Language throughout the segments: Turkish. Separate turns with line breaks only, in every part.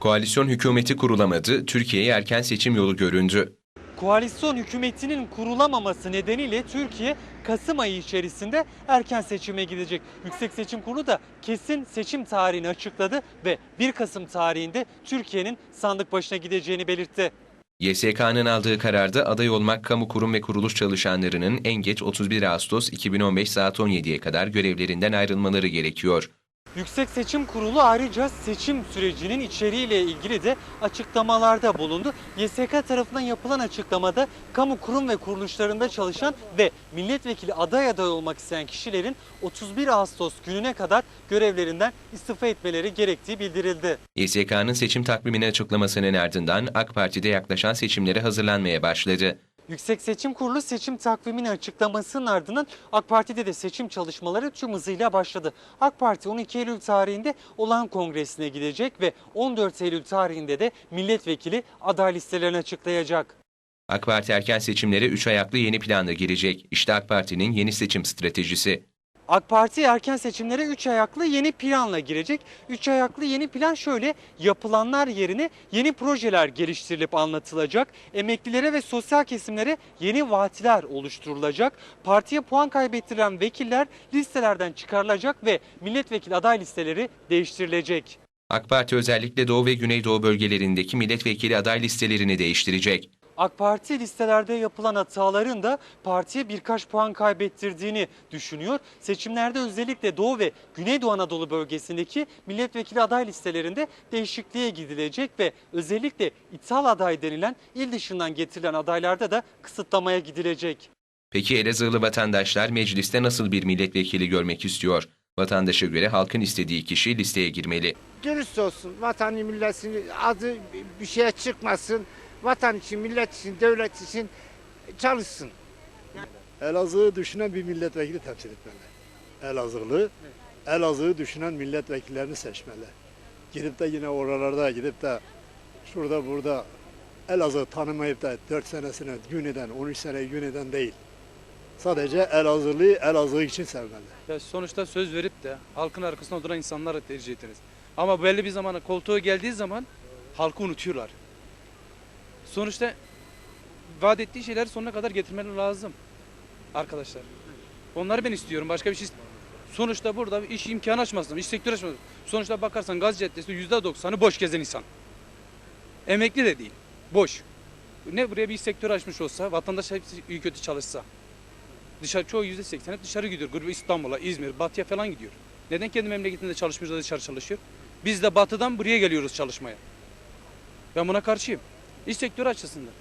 Koalisyon hükümeti kurulamadı, Türkiye'ye erken seçim yolu göründü.
Koalisyon hükümetinin kurulamaması nedeniyle Türkiye Kasım ayı içerisinde erken seçime gidecek. Yüksek Seçim Kurulu da kesin seçim tarihini açıkladı ve 1 Kasım tarihinde Türkiye'nin sandık başına gideceğini belirtti.
YSK'nın aldığı kararda aday olmak kamu kurum ve kuruluş çalışanlarının en geç 31 Ağustos 2015 saat 17'ye kadar görevlerinden ayrılmaları gerekiyor.
Yüksek Seçim Kurulu ayrıca seçim sürecinin içeriğiyle ilgili de açıklamalarda bulundu. YSK tarafından yapılan açıklamada kamu kurum ve kuruluşlarında çalışan ve milletvekili aday aday olmak isteyen kişilerin 31 Ağustos gününe kadar görevlerinden istifa etmeleri gerektiği bildirildi.
YSK'nın seçim takvimini açıklamasının ardından AK Parti'de yaklaşan seçimlere hazırlanmaya başladı.
Yüksek Seçim Kurulu seçim takvimini açıklamasının ardından AK Parti'de de seçim çalışmaları tüm hızıyla başladı. AK Parti 12 Eylül tarihinde olağan kongresine gidecek ve 14 Eylül tarihinde de milletvekili aday listelerini açıklayacak.
AK Parti erken seçimlere 3 ayaklı yeni planla girecek. İşte AK Parti'nin yeni seçim stratejisi.
AK Parti erken seçimlere 3 ayaklı yeni planla girecek. 3 ayaklı yeni plan şöyle yapılanlar yerine yeni projeler geliştirilip anlatılacak. Emeklilere ve sosyal kesimlere yeni vaatler oluşturulacak. Partiye puan kaybettiren vekiller listelerden çıkarılacak ve milletvekili aday listeleri değiştirilecek.
AK Parti özellikle Doğu ve Güneydoğu bölgelerindeki milletvekili aday listelerini değiştirecek.
AK Parti listelerde yapılan hataların da partiye birkaç puan kaybettirdiğini düşünüyor. Seçimlerde özellikle Doğu ve Güneydoğu Anadolu bölgesindeki milletvekili aday listelerinde değişikliğe gidilecek ve özellikle ithal aday denilen il dışından getirilen adaylarda da kısıtlamaya gidilecek.
Peki Elazığlı vatandaşlar mecliste nasıl bir milletvekili görmek istiyor? Vatandaşa göre halkın istediği kişi listeye girmeli.
dürüst olsun. Vatanı milletini adı bir şeye çıkmasın. Vatan için, millet için, devlet için çalışsın.
Elazığ'ı düşünen bir milletvekili temsil etmeli. Elazığlı, Elazığ'ı düşünen milletvekillerini seçmeli. Gidip de yine oralarda gidip de şurada burada Elazığ tanımayıp da 4 senesine gün eden, 13 sene gün eden değil. Sadece Elazığlı'yı Elazığ için sevmeli.
Ya sonuçta söz verip de halkın arkasında duran insanları tercih ettiniz. Ama belli bir zamana koltuğa geldiği zaman halkı unutuyorlar. Sonuçta vaat ettiği şeyleri sonuna kadar getirmeleri lazım arkadaşlar. Onları ben istiyorum. Başka bir şey Sonuçta burada iş imkanı açmasın, iş sektörü açmasın. Sonuçta bakarsan Gaz Caddesi'nde yüzde doksanı boş gezen insan. Emekli de değil, boş. Ne buraya bir iş sektörü açmış olsa, vatandaş hepsi iyi kötü çalışsa. Dışarı çoğu yüzde seksen hep dışarı gidiyor. Grubu İstanbul'a, İzmir, Batı'ya falan gidiyor. Neden kendi memleketinde çalışmıyor da dışarı çalışıyor? Biz de Batı'dan buraya geliyoruz çalışmaya. Ben buna karşıyım. İş sektörü açısından.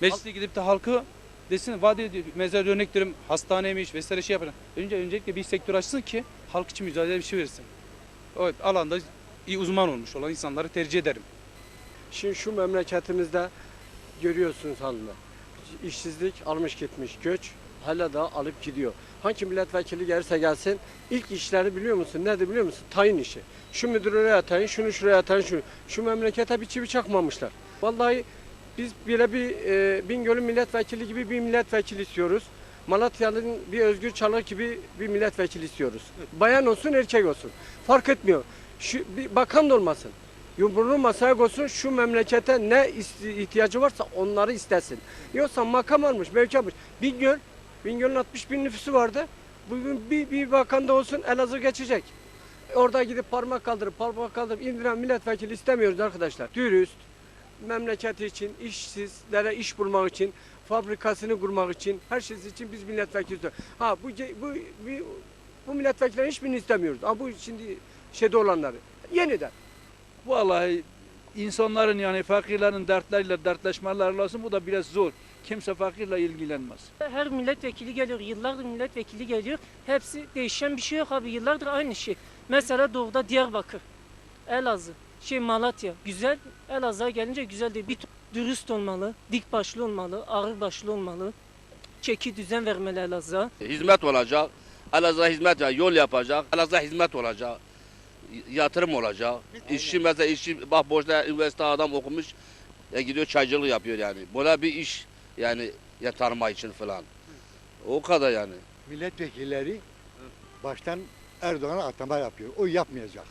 Meclise gidip de halkı desin ediyor. Mezar örnek veriyorum hastaneymiş vesaire şey yapın. Önce öncelikle bir iş sektörü açsın ki halk için mücadele bir şey versin. Evet alanda iyi uzman olmuş olan insanları tercih ederim.
Şimdi şu memleketimizde görüyorsunuz halini. İşsizlik almış gitmiş, göç hala da alıp gidiyor. Hangi milletvekili gelirse gelsin ilk işleri biliyor musun? Nedir biliyor musun? Tayin işi. Şu müdürü oraya tayin, şunu şuraya tayin, şunu. Şu memlekete bir çivi çakmamışlar. Vallahi biz bile bir e, Bingöl'ün milletvekili gibi bir milletvekili istiyoruz. Malatya'nın bir Özgür Çalık gibi bir milletvekili istiyoruz. Bayan olsun erkek olsun. Fark etmiyor. Şu, bir bakan da olmasın. Yumruğunu masaya koysun şu memlekete ne ihtiyacı varsa onları istesin. Yoksa makam almış, mevki almış. Bingöl, Bingöl'ün 60 bin nüfusu vardı. Bugün bir, bir bakan da olsun Elazığ geçecek. Orada gidip parmak kaldırıp parmak kaldırıp indiren milletvekili istemiyoruz arkadaşlar. Dürüst, memleketi için, işsizlere iş bulmak için, fabrikasını kurmak için, her şey için biz milletvekili. Ha bu, bu, bu, bu milletvekillerin hiçbirini istemiyoruz. Ha bu şimdi şeyde olanları. Yeniden.
Vallahi insanların yani fakirlerin dertleriyle dertleşmeleri lazım. Bu da biraz zor. Kimse fakirle ilgilenmez.
Her milletvekili geliyor, yıllardır milletvekili geliyor. Hepsi değişen bir şey yok abi. Yıllardır aynı şey. Mesela doğuda Diyarbakır, Elazığ, şey Malatya. Güzel, Elazığ'a gelince güzel değil. Bir dürüst olmalı, dik başlı olmalı, ağır başlı olmalı. Çeki düzen vermeli Elazığ'a.
hizmet olacak. Elazığ'a hizmet ya yol yapacak. Elazığ'a hizmet olacak. Yatırım olacak. İşçi mesela işçi bak boşta üniversite adam okumuş ya gidiyor çaycılık yapıyor yani. Böyle bir iş yani ya tanıma için falan. O kadar yani.
Milletvekilleri baştan Erdoğan'a atama yapıyor. O yapmayacak.